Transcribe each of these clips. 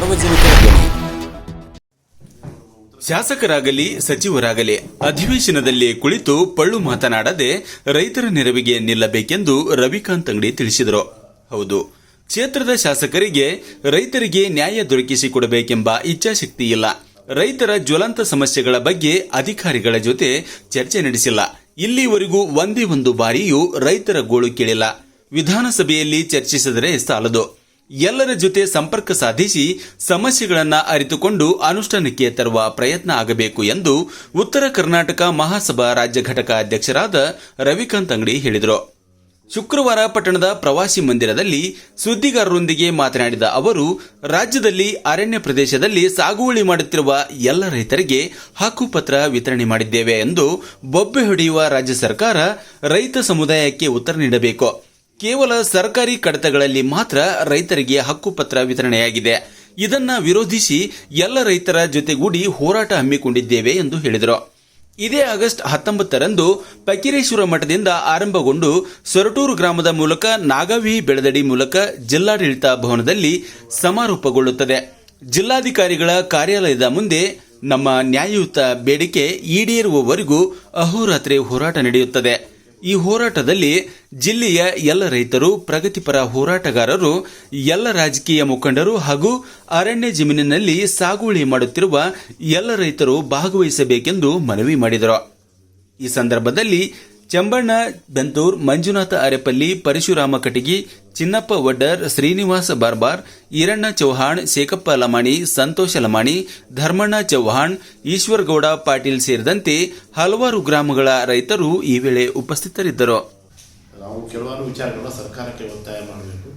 ಸಾರ್ವಜನಿಕರ ಧ್ವನಿ ಶಾಸಕರಾಗಲಿ, ಸಚಿವರಾಗಲಿ, ಅಧಿವೇಶನದಲ್ಲಿ ಕುಳಿತು ಪಳ್ಳು ಮಾತನಾಡದೆ ರೈತರ ನೆರವಿಗೆ ನಿಲ್ಲಬೇಕೆಂದು ರವಿಕಾಂತ್ ಅಂಗಡಿ ತಿಳಿಸಿದರು. ಹೌದು, ಕ್ಷೇತ್ರದ ಶಾಸಕರಿಗೆ ರೈತರಿಗೆ ನ್ಯಾಯ ದೊರಕಿಸಿಕೊಡಬೇಕೆಂಬ ಇಚ್ಛಾಶಕ್ತಿ ಇಲ್ಲ. ರೈತರ ಜ್ವಲಂತ ಸಮಸ್ಯೆಗಳ ಬಗ್ಗೆ ಅಧಿಕಾರಿಗಳ ಜೊತೆ ಚರ್ಚೆ ನಡೆಸಿಲ್ಲ. ಇಲ್ಲಿವರೆಗೂ ಒಂದೇ ಒಂದು ಬಾರಿಯೂ ರೈತರ ಗೋಳು ಕೇಳಿಲ್ಲ. ವಿಧಾನಸಭೆಯಲ್ಲಿ ಚರ್ಚಿಸಿದರೆ ಸಾಲದು. ಎಲ್ಲರ ಜೊತೆ ಸಂಪರ್ಕ ಸಾಧಿಸಿ ಸಮಸ್ಯೆಗಳನ್ನು ಅರಿತುಕೊಂಡು ಅನುಷ್ಠಾನಕ್ಕೆ ತರುವ ಪ್ರಯತ್ನ ಆಗಬೇಕು ಎಂದು ಉತ್ತರ ಕರ್ನಾಟಕ ಮಹಾಸಭಾ ರಾಜ್ಯ ಘಟಕ ಅಧ್ಯಕ್ಷರಾದ ರವಿಕಾಂತ್ ಅಂಗಡಿ ಹೇಳಿದರು. ಶುಕ್ರವಾರ ಪಟ್ಟಣದ ಪ್ರವಾಸಿ ಮಂದಿರದಲ್ಲಿ ಸುದ್ದಿಗಾರರೊಂದಿಗೆ ಮಾತನಾಡಿದ ಅವರು, ರಾಜ್ಯದಲ್ಲಿ ಅರಣ್ಯ ಪ್ರದೇಶದಲ್ಲಿ ಸಾಗುವಳಿ ಮಾಡುತ್ತಿರುವ ಎಲ್ಲ ರೈತರಿಗೆ ಹಕ್ಕುಪತ್ರ ವಿತರಣೆ ಮಾಡಿದ್ದೇವೆ ಎಂದು ಬೊಬ್ಬೆ ಹೊಡೆಯುವ ರಾಜ್ಯ ಸರ್ಕಾರ ರೈತ ಸಮುದಾಯಕ್ಕೆ ಉತ್ತರ ನೀಡಬೇಕು. ಕೇವಲ ಸರ್ಕಾರಿ ಕಡತಗಳಲ್ಲಿ ಮಾತ್ರ ರೈತರಿಗೆ ಹಕ್ಕುಪತ್ರ ವಿತರಣೆಯಾಗಿದೆ. ಇದನ್ನ ವಿರೋಧಿಸಿ ಎಲ್ಲ ರೈತರ ಜೊತೆಗೂಡಿ ಹೋರಾಟ ಹಮ್ಮಿಕೊಂಡಿದ್ದೇವೆ ಎಂದು ಹೇಳಿದರು. ಇದೇ ಆಗಸ್ಟ್ ಹತ್ತೊಂಬತ್ತರಂದು ಪಕಿರೇಶ್ವರ ಮಠದಿಂದ ಆರಂಭಗೊಂಡು ಸೊರಟೂರು ಗ್ರಾಮದ ಮೂಲಕ ನಾಗವಿ ಬೆಳದಡಿ ಮೂಲಕ ಜಿಲ್ಲಾಡಳಿತ ಭವನದಲ್ಲಿ ಸಮಾರೋಪಗೊಳ್ಳುತ್ತದೆ. ಜಿಲ್ಲಾಧಿಕಾರಿಗಳ ಕಾರ್ಯಾಲಯದ ಮುಂದೆ ನಮ್ಮ ನ್ಯಾಯಯುತ ಬೇಡಿಕೆ ಈಡೇರುವವರೆಗೂ ಅಹೋರಾತ್ರಿ ಹೋರಾಟ ನಡೆಯುತ್ತದೆ. ಈ ಹೋರಾಟದಲ್ಲಿ ಜಿಲ್ಲೆಯ ಎಲ್ಲ ರೈತರು, ಪ್ರಗತಿಪರ ಹೋರಾಟಗಾರರು, ಎಲ್ಲ ರಾಜಕೀಯ ಮುಖಂಡರು ಹಾಗೂ ಅರಣ್ಯ ಜಮೀನಿನಲ್ಲಿ ಸಾಗುವಳಿ ಮಾಡುತ್ತಿರುವ ಎಲ್ಲ ರೈತರು ಭಾಗವಹಿಸಬೇಕೆಂದು ಮನವಿ ಮಾಡಿದರು. ಈ ಸಂದರ್ಭದಲ್ಲಿ ಚಂಬಣ್ಣ, ಬೆಂತೂರ್, ಮಂಜುನಾಥ ಅರೆಪಲ್ಲಿ, ಪರಶುರಾಮ ಕಟಗಿ ಚಿನ್ನಪ್ಪ ವಡ್ಡರ್, ಶ್ರೀನಿವಾಸ ಬಾರ್ಬಾರ್, ಈರಣ್ಣ ಚೌಹಾಣ್, ಶೇಖಪ್ಪ ಲಮಾಣಿ, ಸಂತೋಷ ಲಮಾಣಿ, ಧರ್ಮಣ್ಣ ಚೌಹಾಣ್, ಈಶ್ವರಗೌಡ ಪಾಟೀಲ್ ಸೇರಿದಂತೆ ಹಲವಾರು ಗ್ರಾಮಗಳ ರೈತರು ಈ ವೇಳೆ ಉಪಸ್ಥಿತರಿದ್ದರು. ನಾವು ಕೆಲವಾರು ವಿಚಾರಗಳನ್ನ ಸರ್ಕಾರಕ್ಕೆ ಒತ್ತಾಯ ಮಾಡಬೇಕು.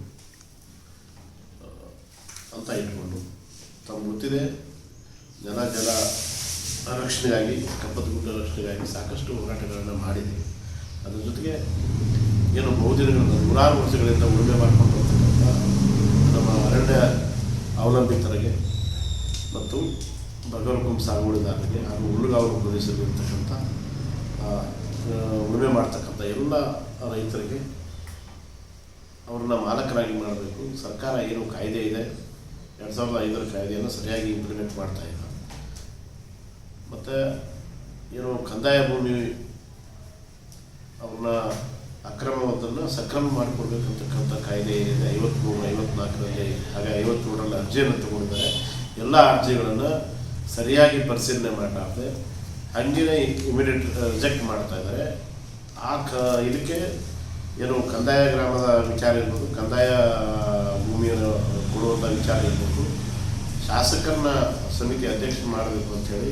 ಅಂತ ಇಟ್ಕೊಂಡು. ತಮ್ಗೆ ಗೊತ್ತಿದೆ, ಜನ ಜಲ ರಕ್ಷಣೆಗಾಗಿ ಕಪ್ಪತ್ತಗುಡ್ಡ ರಕ್ಷಣೆಗಾಗಿ ಸಾಕಷ್ಟು ಹೋರಾಟಗಳನ್ನು ಮಾಡಿದ್ದೀವಿ. ಅದ್ರ ಜೊತೆಗೆ ಏನು ಬಹುದಿನಗಳಿಂದ, ನೂರಾರು ವರ್ಷಗಳಿಂದ ಉಳುಮೆ ಮಾಡಿಕೊಂಡು ಹೋಗ್ತಕ್ಕಂಥ ನಮ್ಮ ಅರಣ್ಯ ಅವಲಂಬಿತರಿಗೆ ಮತ್ತು ಬಗರ್ಗುಂ ಸಾಗುವಳಿದಾರರಿಗೆ ಹಾಗೂ ಹುಲ್ಲುಗಾವಲು ಪ್ರದೇಶದಲ್ಲಿರ್ತಕ್ಕಂಥ ಉಳುಮೆ ಮಾಡ್ತಕ್ಕಂಥ ಎಲ್ಲ ರೈತರಿಗೆ ಅವ್ರನ್ನ ಮಾಲಕರಾಗಿ ಮಾಡಬೇಕು. ಸರ್ಕಾರ ಏನು ಕಾಯ್ದೆ ಇದೆ. ಎರಡು ಸಾವಿರದ ಐದರ ಕಾಯ್ದೆಯನ್ನು ಸರಿಯಾಗಿ ಇಂಪ್ಲಿಮೆಂಟ್ ಮಾಡ್ತಾ ಇಲ್ಲ. ಮತ್ತು ಏನು ಕಂದಾಯ ಭೂಮಿ ಅವ್ರನ್ನ ಅಕ್ರಮವನ್ನು ಸಕ್ರಮ ಮಾಡಿಕೊಡ್ಬೇಕಂತಕ್ಕಂಥ ಕಾಯ್ದೆ ಏನಿದೆ ಐವತ್ತ್ಮೂರು ಐವತ್ನಾಲ್ಕರಲ್ಲಿ, ಹಾಗೆ ಐವತ್ತೇಳರಲ್ಲಿ ಅರ್ಜಿಯನ್ನು ತಗೊಂಡಿದ್ದಾರೆ. ಎಲ್ಲ ಅರ್ಜಿಗಳನ್ನು ಸರಿಯಾಗಿ ಪರಿಶೀಲನೆ ಮಾಡಲಾರ್ದೆ ಹಂಗೇನೆ ಇಮಿಡಿಯೇಟ್ ರಿಜೆಕ್ಟ್ ಮಾಡ್ತಾ ಇದ್ದಾರೆ. ಆ ಕ, ಇದಕ್ಕೆ ಏನು ಕಂದಾಯ ಗ್ರಾಮದ ವಿಚಾರ ಇರ್ಬೋದು, ಕಂದಾಯ ಭೂಮಿಯನ್ನು ಕೊಡುವಂಥ ವಿಚಾರ ಇರ್ಬೋದು. ಶಾಸಕರನ್ನ ಸಮಿತಿ ಅಧ್ಯಕ್ಷ ಮಾಡಬೇಕು ಅಂತೇಳಿ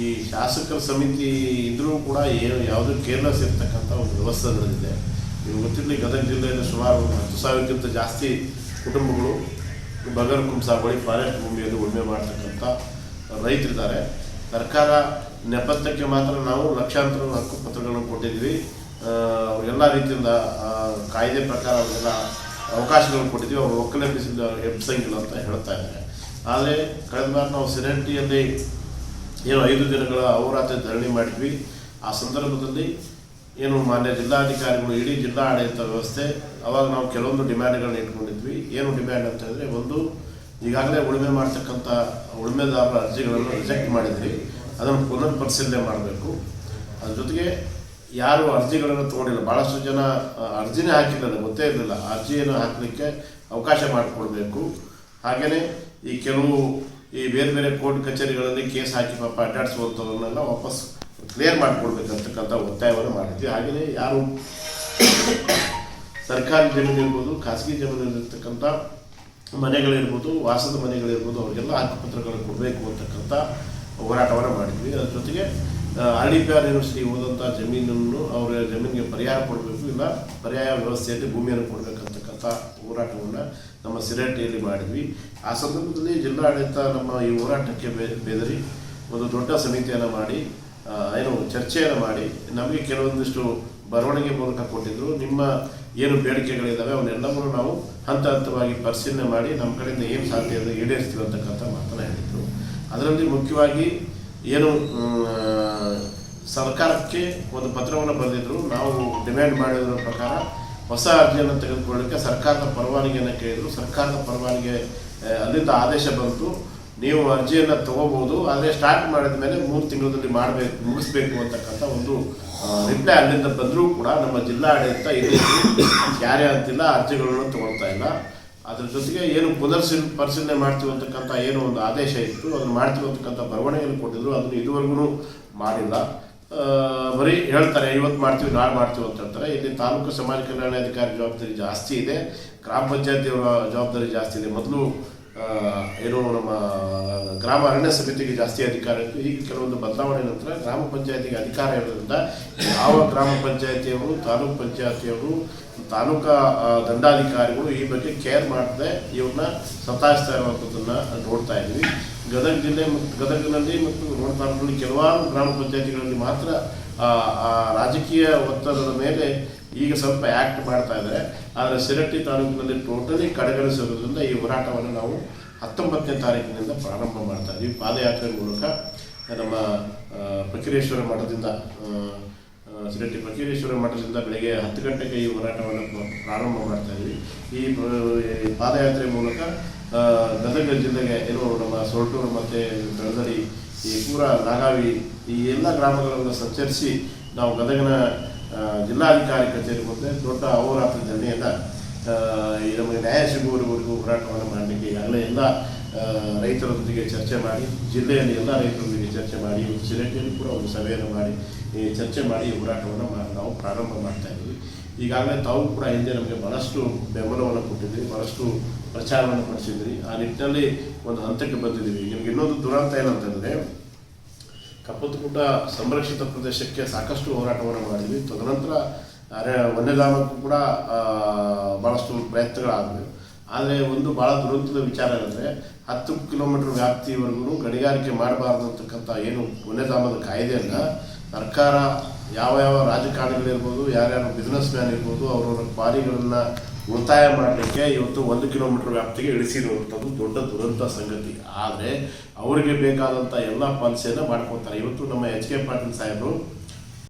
ಈ ಶಾಸಕರ ಸಮಿತಿ ಇದ್ರೂ ಕೂಡ ಏನು ಯಾವುದೂ ಕೇರ್ಲೆಸ್ ಇರ್ತಕ್ಕಂಥ ಒಂದು ವ್ಯವಸ್ಥೆ ನಡೆದಿದೆ. ನೀವು ಗೊತ್ತಿರಲಿ ಗದಗ ಜಿಲ್ಲೆಯಲ್ಲಿ ಸುಮಾರು ಒಂದು ಹತ್ತು ಸಾವಿರಕ್ಕಿಂತ ಜಾಸ್ತಿ ಕುಟುಂಬಗಳು ಬಗರ್ ಕುಂಸಾವಳಿ ಫಾರೆಸ್ಟ್ ಭೂಮಿಯಲ್ಲಿ ಉಳುಮೆ ಮಾಡ್ತಕ್ಕಂಥ ರೈತರಿದ್ದಾರೆ. ಸರ್ಕಾರ ನೆಪಥ್ಯಕ್ಕೆ ಮಾತ್ರ ನಾವು ಲಕ್ಷಾಂತರ ಹಕ್ಕುಪತ್ರಗಳನ್ನು ಕೊಟ್ಟಿದ್ವಿ ಎಲ್ಲ ರೀತಿಯಿಂದ ಕಾಯ್ದೆ ಪ್ರಕಾರ ಅವರೆಲ್ಲ ಅವಕಾಶಗಳನ್ನು ಕೊಟ್ಟಿದ್ವಿ ಅವರು ಒಕ್ಕಲೆಬ್ಬಿಸಿದ ಎಬ್ಸಂಗಿಲ್ಲ ಅಂತ ಹೇಳ್ತಾ ಇದ್ದಾರೆ. ಆದರೆ ಕಳೆದ ಬಾರಿ ನಾವು ಸಿರೆಂಟಿಯಲ್ಲಿ ಏನು ಐದು ದಿನಗಳ ಅಹೋರಾತ್ರಿ ಧರಣಿ ಮಾಡಿದ್ವಿ. ಆ ಸಂದರ್ಭದಲ್ಲಿ ಏನು ಮಾನ್ಯ ಜಿಲ್ಲಾಧಿಕಾರಿಗಳು, ಇಡೀ ಜಿಲ್ಲಾ ಆಡಳಿತ ವ್ಯವಸ್ಥೆ, ಅವಾಗ ನಾವು ಕೆಲವೊಂದು ಡಿಮ್ಯಾಂಡ್ಗಳನ್ನ ಇಟ್ಕೊಂಡಿದ್ವಿ. ಏನು ಡಿಮ್ಯಾಂಡ್ ಅಂತ ಹೇಳಿದ್ರೆ, ಒಂದು ಈಗಾಗಲೇ ಉಳುಮೆ ಮಾಡ್ತಕ್ಕಂಥ ಉಳುಮೆದಾರರ ಅರ್ಜಿಗಳನ್ನು ರಿಜೆಕ್ಟ್ ಮಾಡಿದ್ವಿ. ಅದನ್ನು ಪುನರ್ ಪರಿಶೀಲನೆ ಮಾಡಬೇಕು. ಅದ್ರ ಜೊತೆಗೆ ಯಾರು ಅರ್ಜಿಗಳನ್ನು ತೊಗೊಂಡಿಲ್ಲ ಭಾಳಷ್ಟು ಜನ ಅರ್ಜಿನೇ ಹಾಕಿಲ್ಲ ಗೊತ್ತೇ ಇರಲಿಲ್ಲ. ಅರ್ಜಿಯನ್ನು ಹಾಕಲಿಕ್ಕೆ ಅವಕಾಶ ಮಾಡಿಕೊಡ್ಬೇಕು. ಹಾಗೆಯೇ ಈ ಕೆಲವು ಈ ಬೇರೆ ಬೇರೆ ಕೋರ್ಟ್ ಕಚೇರಿಗಳಲ್ಲಿ ಕೇಸ್ ಹಾಕಿ ಪಾಪ ಅಡ್ಡಾಡಿಸುವಂಥವ್ರನ್ನೆಲ್ಲ ವಾಪಸ್ ಕ್ಲಿಯರ್ ಮಾಡಿಕೊಡ್ಬೇಕಂತಕ್ಕಂಥ ಒತ್ತಾಯವನ್ನು ಮಾಡಿದ್ವಿ. ಹಾಗೆಯೇ ಯಾರು ಸರ್ಕಾರಿ ಜಮೀನಿರ್ಬೋದು, ಖಾಸಗಿ ಜಮೀನಲ್ಲಿರ್ತಕ್ಕಂಥ ಮನೆಗಳಿರ್ಬೋದು, ವಾಸದ ಮನೆಗಳಿರ್ಬೋದು, ಅವರಿಗೆಲ್ಲ ಹಕ್ಕುಪತ್ರಗಳು ಕೊಡಬೇಕು ಅಂತಕ್ಕಂಥ ಹೋರಾಟವನ್ನು ಮಾಡಿದ್ವಿ. ಅದರ ಜೊತೆಗೆ R D P R university ಹೋದಂಥ ಜಮೀನನ್ನು ಅವರ ಜಮೀನಿಗೆ ಪರಿಹಾರ ಕೊಡಬೇಕು ಇಲ್ಲ, ಪರ್ಯಾಯ ವ್ಯವಸ್ಥೆಯಲ್ಲಿ ಭೂಮಿಯನ್ನು ಕೊಡಬೇಕಂತಕ್ಕಂಥ ಹೋರಾಟವನ್ನು ನಮ್ಮ ಸಿರಟ್ಟಿಯಲ್ಲಿ ಮಾಡಿದ್ವಿ. ಆ ಸಂದರ್ಭದಲ್ಲಿ ಜಿಲ್ಲಾಡಳಿತ ನಮ್ಮ ಈ ಹೋರಾಟಕ್ಕೆ ಬೆದರಿ ಒಂದು ದೊಡ್ಡ ಸಮಿತಿಯನ್ನು ಮಾಡಿ ಏನು ಚರ್ಚೆಯನ್ನು ಮಾಡಿ, ನಮಗೆ ಕೆಲವೊಂದಿಷ್ಟು ಬರವಣಿಗೆ ಮೂಲಕ ಕೊಟ್ಟಿದ್ದರು ನಿಮ್ಮ ಏನು ಬೇಡಿಕೆಗಳಿದ್ದಾವೆ ಅವನ್ನೆಲ್ಲವನ್ನು ನಾವು ಹಂತ ಹಂತವಾಗಿ ಪರಿಶೀಲನೆ ಮಾಡಿ ನಮ್ಮ ಕಡೆಯಿಂದ ಏನು ಸಾಧ್ಯ ಇದೆ ಈಡೇರಿಸ್ತೀವಿ ಅಂತಕ್ಕಂಥ ಮಾತನ್ನು ಹೇಳಿದರು. ಅದರಲ್ಲಿ ಮುಖ್ಯವಾಗಿ ಏನು ಸರ್ಕಾರಕ್ಕೆ ಒಂದು ಪತ್ರವನ್ನು ಬರೆದಿದ್ರು. ನಾವು ಡಿಮ್ಯಾಂಡ್ ಮಾಡಿದ್ರ ಪ್ರಕಾರ ಹೊಸ ಅರ್ಜಿಯನ್ನು ತೆಗೆದುಕೊಳ್ಳೋಕ್ಕೆ ಸರ್ಕಾರದ ಪರವಾನಗಿಯನ್ನು ಕೇಳಿದರು. ಸರ್ಕಾರದ ಪರವಾನಗಿ ಅಲ್ಲಿಂದ ಆದೇಶ ಬಂತು. ನೀವು ಅರ್ಜಿಯನ್ನು ತಗೋಬಹುದು ಆದರೆ ಸ್ಟಾರ್ಟ್ ಮಾಡಿದ ಮೇಲೆ ಮೂರು ತಿಂಗಳಲ್ಲಿ ಮಾಡಬೇಕು, ಮುಗಿಸ್ಬೇಕು ಅಂತಕ್ಕಂಥ ಒಂದು ರಿಪ್ಲೈ ಅಲ್ಲಿಂದ ಬಂದರೂ ಕೂಡ ನಮ್ಮ ಜಿಲ್ಲಾಡಳಿತ ಇಲ್ಲಿ ಯಾರೇ ಅಂತಿಲ್ಲ ಅರ್ಜಿಗಳನ್ನು ತಗೊಳ್ತಾ ಇಲ್ಲ. ಅದ್ರ ಜೊತೆಗೆ ಏನು ಪುನರ್ಸಿ, ಪರಿಶೀಲನೆ ಮಾಡ್ತೀವಿ ಅಂತಕ್ಕಂಥ ಏನು ಒಂದು ಆದೇಶ ಇತ್ತು. ಅದನ್ನು ಮಾಡ್ತೀವಿ ಅಂತಕ್ಕಂಥ ಬರವಣಿಗೆಯನ್ನು ಕೊಟ್ಟಿದ್ರು. ಅದನ್ನು ಇದುವರೆಗೂ ಮಾಡಿಲ್ಲ. ಬರೀ ಹೇಳ್ತಾರೆ ಇವತ್ತು ಮಾಡ್ತೀವಿ ನಾಳೆ ಮಾಡ್ತೀವಿ ಅಂತ ಹೇಳ್ತಾರೆ. ಇಲ್ಲಿ ತಾಲೂಕು ಸಮಾಜ ಕಲ್ಯಾಣಾಧಿಕಾರಿ ಜವಾಬ್ದಾರಿ ಜಾಸ್ತಿ ಇದೆ. ಗ್ರಾಮ ಪಂಚಾಯತಿಯವರ ಜವಾಬ್ದಾರಿ ಜಾಸ್ತಿ ಇದೆ. ಮೊದಲು ಏನು ನಮ್ಮ ಗ್ರಾಮ ಅರಣ್ಯ ಸಮಿತಿಗೆ ಜಾಸ್ತಿ ಅಧಿಕಾರ ಇತ್ತು. ಈಗ ಕೆಲವೊಂದು ಬದಲಾವಣೆ ನಂತರ ಗ್ರಾಮ ಪಂಚಾಯತಿಗೆ ಅಧಿಕಾರ ಇರೋದ್ರಿಂದ ಯಾವ ಗ್ರಾಮ ಪಂಚಾಯತಿಯವರು, ತಾಲೂಕು ಪಂಚಾಯತಿಯವರು, ತಾಲೂಕಾ ದಂಡಾಧಿಕಾರಿಗಳು ಈ ಬಗ್ಗೆ ಕೇರ್ ಮಾಡದೆ ಇವ್ರನ್ನ ಸತಾಯಿಸ್ತಾ ಇರುವಂಥದ್ದನ್ನ ನೋಡ್ತಾ ಇದ್ವಿ. ಗದಗ ಜಿಲ್ಲೆ ಮತ್ತು ಗದಗಿನಲ್ಲಿ ಮತ್ತು ರೋಣ ತಾಲೂಕಿನಲ್ಲಿ ಕೆಲವಾರು ಗ್ರಾಮ ಪಂಚಾಯತಿಗಳಲ್ಲಿ ಮಾತ್ರ ರಾಜಕೀಯ ಒತ್ತಡದ ಮೇಲೆ ಈಗ ಸ್ವಲ್ಪ ಆ್ಯಕ್ಟ್ ಮಾಡ್ತಾ ಇದ್ದಾರೆ. ಆದರೆ ಸಿರಟ್ಟಿ ತಾಲೂಕಿನಲ್ಲಿ ಟೋಟಲಿ ಕಡೆಗಣಿಸಿರೋದ್ರಿಂದ ಈ ಹೋರಾಟವನ್ನು ನಾವು ಹತ್ತೊಂಬತ್ತನೇ ತಾರೀಕಿನಿಂದ ಪ್ರಾರಂಭ ಮಾಡ್ತಾ ಇದ್ದೀವಿ. ಪಾದಯಾತ್ರೆ ಮೂಲಕ ನಮ್ಮ ಪಕೀರೇಶ್ವರ ಮಠದಿಂದ ಸಿರಟ್ಟಿ ಪಕೀರೇಶ್ವರ ಮಠದಿಂದ ಬೆಳಗ್ಗೆ ಹತ್ತು ಗಂಟೆಗೆ ಈ ಹೋರಾಟವನ್ನು ಪ್ರಾರಂಭ ಮಾಡ್ತಾ ಇದ್ವಿ ಈ ಪಾದಯಾತ್ರೆ ಮೂಲಕ ಗದಗ ಜಿಲ್ಲೆಗೆ ಏನು ನಮ್ಮ ಸೊರಟೂರು ಮತ್ತು ಬೆಳದಡಿ ಈ ಪೂರ ನಾಗಾವಿ ಈ ಎಲ್ಲ ಗ್ರಾಮಗಳನ್ನು ಸಂಚರಿಸಿ ನಾವು ಗದಗನ ಜಿಲ್ಲಾಧಿಕಾರಿ ಕಚೇರಿ ಮುಂದೆ ದೊಡ್ಡ ಅಹೋರಾತ್ರ ಧರಣಿಯನ್ನು ನಮಗೆ ನ್ಯಾಯ ಸಿಗುವವರೆಗೂ ಹೋರಾಟವನ್ನು ಮಾಡಲಿಕ್ಕೆ ಈಗಾಗಲೇ ಎಲ್ಲ ರೈತರೊಂದಿಗೆ ಚರ್ಚೆ ಮಾಡಿ, ಜಿಲ್ಲೆಯಲ್ಲಿ ಎಲ್ಲ ರೈತರೊಂದಿಗೆ ಚರ್ಚೆ ಮಾಡಿ ಒಂದು ಕೂಡ ಒಂದು ಸಭೆಯನ್ನು ಮಾಡಿ ಚರ್ಚೆ ಮಾಡಿ ಹೋರಾಟವನ್ನು ನಾವು ಪ್ರಾರಂಭ ಮಾಡ್ತಾ ಇದ್ದೀವಿ. ಈಗಾಗಲೇ ತಾವು ಕೂಡ ಹಿಂದೆ ನಮಗೆ ಬಹಳಷ್ಟು ಬೆಂಬಲವನ್ನು ಕೊಟ್ಟಿದ್ದೀರಿ ಬಹಳಷ್ಟು ಪ್ರಚಾರವನ್ನು ಮಾಡಿಸಿದ್ರಿ. ಆ ನಿಟ್ಟಿನಲ್ಲಿ ಒಂದು ಹಂತಕ್ಕೆ ಬಂದಿದ್ದೀವಿ. ನಿಮಗೆ ಇನ್ನೊಂದು ದುರಂತ ಏನಂತಂದರೆ ಕಪ್ಪತ್ತಗುಡ್ಡ ಸಂರಕ್ಷಿತ ಪ್ರದೇಶಕ್ಕೆ ಸಾಕಷ್ಟು ಹೋರಾಟವನ್ನು ಮಾಡಿದ್ವಿ. ತದನಂತರ ವನ್ಯಧಾಮಕ್ಕೂ ಕೂಡ ಭಾಳಷ್ಟು ಪ್ರಯತ್ನಗಳಾದವು. ಆದರೆ ಒಂದು ಭಾಳ ದುರಂತದ ವಿಚಾರ ಏನಂದರೆ, ಹತ್ತು ಕಿಲೋಮೀಟರ್ ವ್ಯಾಪ್ತಿವರೆಗೂ ಗಣಿಗಾರಿಕೆ ಮಾಡಬಾರ್ದು ಅಂತಕ್ಕಂಥ ಏನು ವನ್ಯಧಾಮದ ಕಾಯ್ದೆಯನ್ನು ಸರ್ಕಾರ ಯಾವ ಯಾವ ರಾಜಕಾರಣಿಗಳಿರ್ಬೋದು ಯಾರ್ಯಾರು ಬಿಸ್ನೆಸ್ ಮ್ಯಾನ್ ಇರ್ಬೋದು, ಅವರವರ ಬಾರಿಗಳನ್ನು ಉಳಿತಾಯ ಮಾಡಲಿಕ್ಕೆ ಇವತ್ತು ಒಂದು ಕಿಲೋಮೀಟರ್ ವ್ಯಾಪ್ತಿಗೆ ಇಳಿಸಿರುವಂಥದ್ದು ದೊಡ್ಡ ದುರಂತ ಸಂಗತಿ. ಆದರೆ ಅವರಿಗೆ ಬೇಕಾದಂಥ ಎಲ್ಲ ಪಾಲಿಸಿಯನ್ನು ಮಾಡ್ಕೊತಾರೆ ಇವತ್ತು ನಮ್ಮ ಎಚ್ ಕೆ ಪಾಟೀಲ್ ಸಾಹೇಬರು